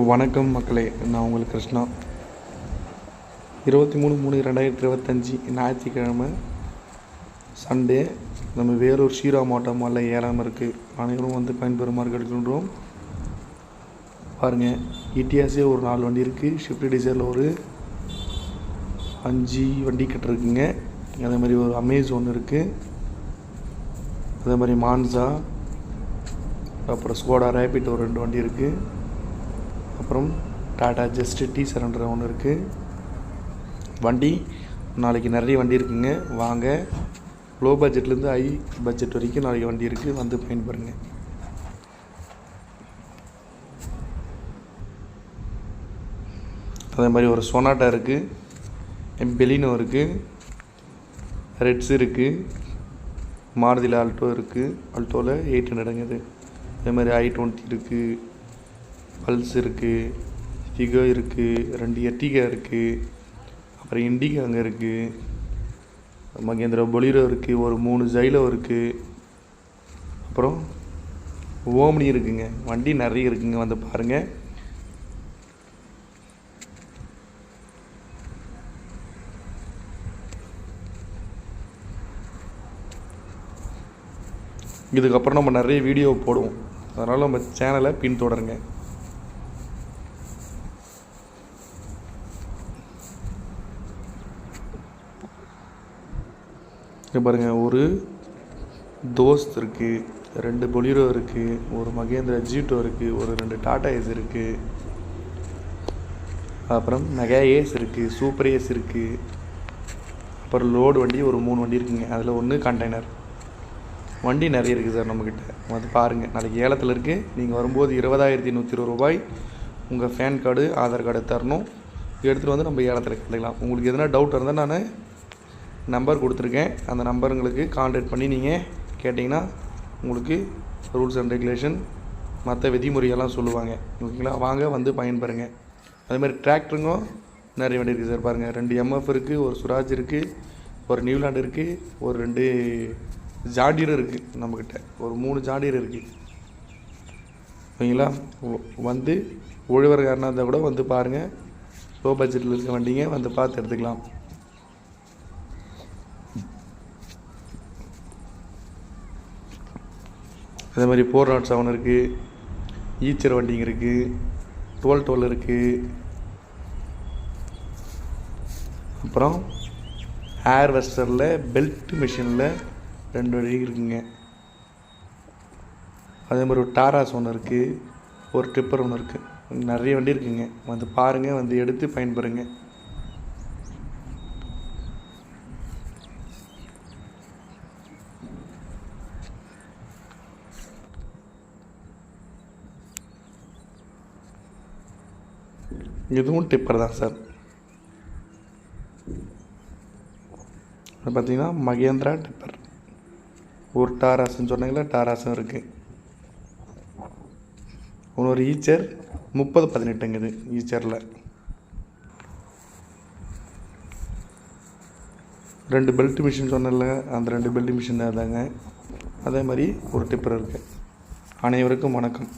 வணக்கம் மக்களே நான் உங்களுக்கு கிருஷ்ணா. இருபத்தி மூணு மூணு ரெண்டாயிரத்தி இருபத்தஞ்சி ஞாயிற்றுக்கிழமை சண்டே நம்ம வேலூர் ஸ்ரீராம் ஆட்டோ மாலில் ஏறாமல் இருக்குது அனைவரும் வந்து பயன்பெறுமாறு கேட்டுக்கொள்கிறோம். பாருங்கள் இடியாஸே ஒரு நாலு வண்டி இருக்குது ஷிஃப்ட் டிசைரில் ஒரு அஞ்சு வண்டி கட்டிருக்குங்க அதே மாதிரி ஒரு அமேஸ் ஒன்று இருக்குது அதே மாதிரி மான்சா அப்புறம் ஸ்கோடா ரேபிட் ஒரு ரெண்டு வண்டி இருக்குது அப்புறம் டாடா ஜஸ்ட் டி சரண்டர் ஒன்று இருக்குது வண்டி நாளைக்கு நிறைய வண்டி இருக்குங்க. வாங்க. லோ பட்ஜெட்லேருந்து ஹை பட்ஜெட் வரைக்கும் நாளைக்கு வண்டி இருக்குது வந்து பயன்படுங்க. அதே மாதிரி ஒரு சொனாட்டா இருக்குது பெலினோ இருக்குது ரெட்ஸ் இருக்குது மாருதியில் ஆல்டோ இருக்குது ஆல்டோவில் எயிட் ஹண்ட்ரடுங்குது அதே மாதிரி ஐ டுவெண்ட்டி இருக்குது பல்ஸ் இருக்குது ஃபிகோ இருக்குது ரெண்டு எர்டிகா இருக்குது அப்புறம் இண்டிகா அங்கே இருக்குது மகேந்திரா பொலிரோ இருக்குது ஒரு மூணு ஜைலோ இருக்குது அப்புறம் ஓம்னி இருக்குங்க. வண்டி நிறைய இருக்குங்க வந்து பாருங்கள் இதுக்கப்புறம் நம்ம நிறைய வீடியோ போடுவோம். அதனால் நம்ம சேனலை பின்தொடருங்க. இங்கே பாருங்கள் ஒரு தோஸ்த் இருக்குது ரெண்டு பொலிரோ இருக்குது ஒரு மகேந்திரா ஜீட்டோ இருக்குது ஒரு ரெண்டு டாடா ஏஸ் இருக்குது அப்புறம் மெகா ஏஸ் இருக்குது சூப்பர் ஏஸ் இருக்குது அப்புறம் லோடு வண்டி ஒரு மூணு வண்டி இருக்குங்க. அதில் ஒன்று கண்டெய்னர் வண்டி நிறைய இருக்குது சார் நம்மக்கிட்ட அது பாருங்கள் நாளைக்கு ஏலத்தில் இருக்குது நீங்கள் வரும்போது இருபதாயிரத்தி நூற்றி இருபது ரூபாய் உங்கள் ஃபேன் கார்டு ஆதார் கார்டு தரணும். எடுத்துகிட்டு வந்து நம்ம ஏலத்தில் கற்றுக்கலாம் உங்களுக்கு எதனா டவுட் இருந்தால் நான் நம்பர் கொடுத்துருக்கேன். அந்த நம்பருங்களுக்கு காண்டாக்ட் பண்ணி நீங்கள் கேட்டிங்கன்னா உங்களுக்கு ரூல்ஸ் அண்ட் ரெகுலேஷன் மற்ற விதிமுறையெல்லாம் சொல்லுவாங்க. ஓகேங்களா வாங்க வந்து பயன்பெறுங்க. அதே மாதிரி டிராக்டருங்கும் நிறைய வண்டி இருக்குது சார் பாருங்கள் ரெண்டு எம்எஃப் இருக்குது ஒரு சுராஜ் இருக்குது ஒரு நியூலாண்ட் இருக்குது ஒரு ரெண்டு ஜாடியர் இருக்குது நம்மக்கிட்ட ஒரு மூணு ஜாடியர் இருக்குது ஓகேங்களா வ- வந்து உழவர்காரனாக இருந்தால் கூட வந்து பாருங்கள் லோ பட்ஜெட்டில் இருக்க வண்டிங்க வந்து பார்த்து எடுத்துக்கலாம். அதே மாதிரி ஃபோர் நாட் செவன் இருக்குது ஈச்சர் வண்டிங்க இருக்குது டுவெல் டுவெல் இருக்குது அப்புறம் ஏர் வெஸ்டரில் பெல்ட் மிஷினில் ரெண்டு வண்டி இருக்குங்க. அதே மாதிரி ஒரு டாராஸ் ஒன்று இருக்குது ஒரு ட்ரிப்பர் ஒன்று இருக்குது நிறைய வண்டி இருக்குங்க. வந்து பாருங்கள் வந்து எடுத்து பயன்பெறுங்க. இதுவும் டிப்பர் தான் சார் அது பார்த்தீங்கன்னா மகேந்திரா டிப்பர் ஒரு டாராஸ்ன்னு சொன்னீங்களா டாராஸும் இருக்குது இன்னொரு ஈச்சர் முப்பது பதினெட்டுங்குது ஈச்சரில். ரெண்டு பெல்ட் மிஷின் சொன்னல அந்த ரெண்டு பெல்ட் மிஷின் தாங்க அதே மாதிரி ஒரு டிப்பர் இருக்குது அனைவருக்கும் வணக்கம்.